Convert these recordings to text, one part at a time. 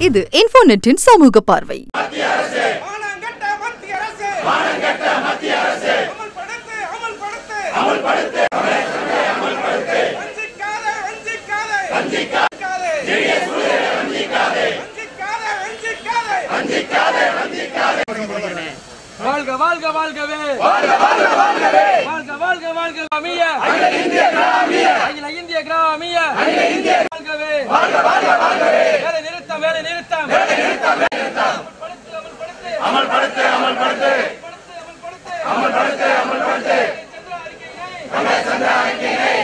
இது இன்ஃபோநெட்டின் சமூக பார்வை. வாழ்க வாழ்க வாழ்கவே. வாழ்க வாழ்க வாழ்கவே வாழ்க வாழ்க வாழ்க அமிய அகில இந்திய கிராமிய. அகில இந்திய கிராமிய. அகில இந்திய வாழ்கவே வாழ்க வாழ்க வாழ்கவே. வேலை நிறுத்தம் வேலை நிறுத்தம் வேலை நிறுத்தம் வேலை நிறுத்தம் அமல்படுத்து அமல்படுத்து அமல்படுத்து அமல்படுத்து அமல்படுத்து அமல்படுத்து சந்திர அறிக்கையை நம்ம சந்திர அறிக்கையை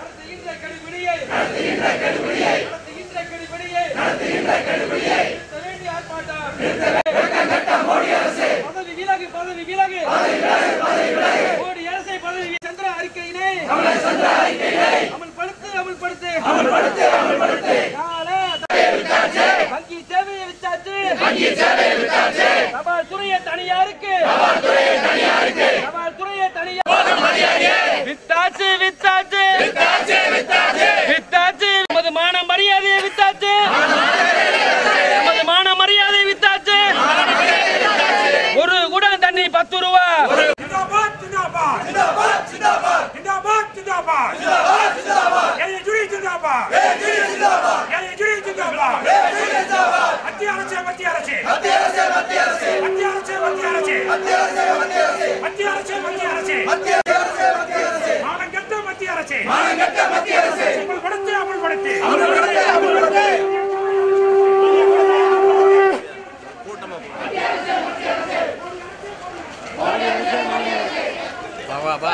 நடத்துகின்ற கடுபிடியை நடத்துகின்ற கடுபிடியை நடத்துகின்ற கடுபிடியை நடத்துகின்ற கடுபிடியை நிறுத்த வேண்டிய ஆர்ப்பாட்டம் பதவி விலகு பதவி விலகு மோடி அரசை பதவி வி- சந்திர அறிக்கையினை அமல்படுத்து அமல்படுத்து அமல்படுத்து அமல்படுத்து வங்கி சேவையை வித்தாச்சு வங்கி சேவையை வித்தாச்சு தபால் துறையை தனியாருக்கு தபால் துறையை தனியாருக்கு தபால் துறையை தனியார் வித்தாச்சு வித்தாச்சு வித்தாச்சு வித்தாச்சு வித்தாச்சு நமது மான மரியாதையை வித்தாச்சு. நமது மான மரியாதையை வித்தாச்சு. ஒரு குடம் தண்ணி பத்து ரூபா. மத்திய அரசு மத்திய அரசு. மத்திய அரசு மத்திய அரசு. மத்திய அரசு மத்திய அரசு. மத்திய அரசு மத்திய அரசு. மத்திய அரசு மத்திய அரசு. மத்திய அரசு மத்திய அரசு. மானங்கெட்ட மத்திய அரசு. மானங்கெட்ட மத்திய அரசு. அமல்படுத்து அமல்படுத்து. அமல்படுத்து. வா வா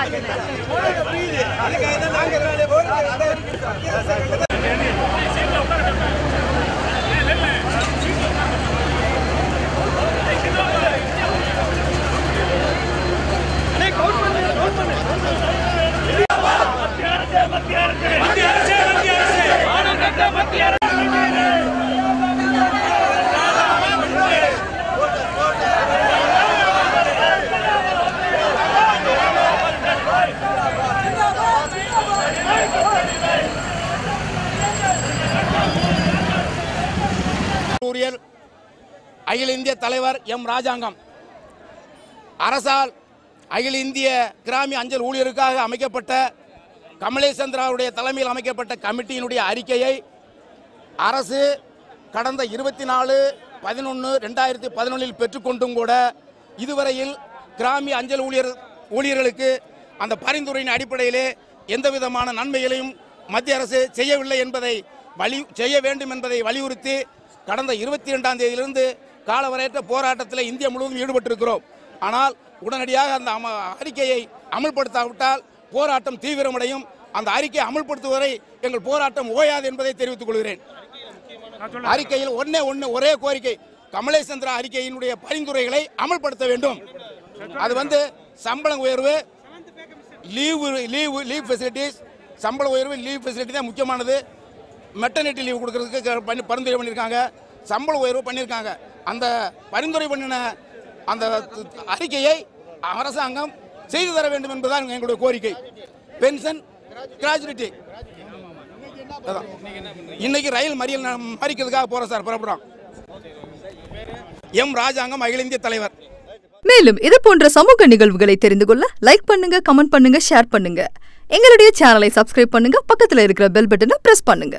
ಅದಕ್ಕೆ அகில இந்திய தலைவர் எம் ராஜாங்கம். அரசால் அகில இந்திய கிராமிய அஞ்சல் ஊழியருக்காக அமைக்கப்பட்ட கமலேசந்திராவுடைய தலைமையில் அமைக்கப்பட்ட கமிட்டியினுடைய அறிக்கையை அரசு கடந்த இருபத்தி நாலு பதினொன்று ரெண்டாயிரத்தி பதினொன்றில் பெற்றுக்கொண்டும் கூட இதுவரையில் கிராமிய அஞ்சல் ஊழியர் ஊழியர்களுக்கு அந்த பரிந்துரையின் அடிப்படையிலே எந்த விதமான நன்மைகளையும் மத்திய அரசு செய்யவில்லை என்பதை வலி செய்ய வேண்டும் என்பதை வலியுறுத்தி கடந்த இருபத்தி ரெண்டாம் தேதியிலிருந்து காலவரையற்ற போராட்டத்தில் இந்தியா முழுவதும் ஈடுபட்டிருக்கிறோம். ஆனால் உடனடியாக அந்த அம அறிக்கையை அமல்படுத்தாவிட்டால் போராட்டம் தீவிரமடையும். அந்த அறிக்கையை அமல்படுத்துவதை எங்கள் போராட்டம் ஓயாது என்பதை தெரிவித்துக் கொள்கிறேன். அறிக்கையில் ஒன்னே ஒன்று ஒரே கோரிக்கை. கமலேசந்திரா அறிக்கையினுடைய பரிந்துரைகளை அமல்படுத்த வேண்டும். அது வந்து சம்பள உயர்வு லீவு லீவு லீவ் ஃபெசிலிட்டிஸ். சம்பள உயர்வு லீவ் ஃபெசிலிட்டி தான் முக்கியமானது. மெட்டர்னிட்டி லீவ் கொடுக்கறதுக்கு பரிந்துரை பண்ணியிருக்காங்க. சம்பள உயர்வு பண்ணியிருக்காங்க. அந்த பரிந்துரை பண்ணின அந்த அறிக்கையை அரசாங்கம் செய்து தர வேண்டும் என்பதுதான் எங்களுடைய கோரிக்கை. பென்ஷன் கிராஜுவிட்டி இன்னைக்கு ரயில் மறியல் மறிக்கிறதுக்காக போறோம் சார் புறப்படுறோம். எம் ராஜாங்கம் அகில இந்திய தலைவர். மேலும் இது போன்ற சமூக நிகழ்வுகளை தெரிந்து கொள்ள லைக் பண்ணுங்க கமெண்ட் பண்ணுங்க ஷேர் பண்ணுங்க. எங்களுடைய சேனலை சப்ஸ்கிரைப் பண்ணுங்க பக்கத்தில் இருக்கிற பெல் பட்டனை பிரஸ் பண்ணுங்க.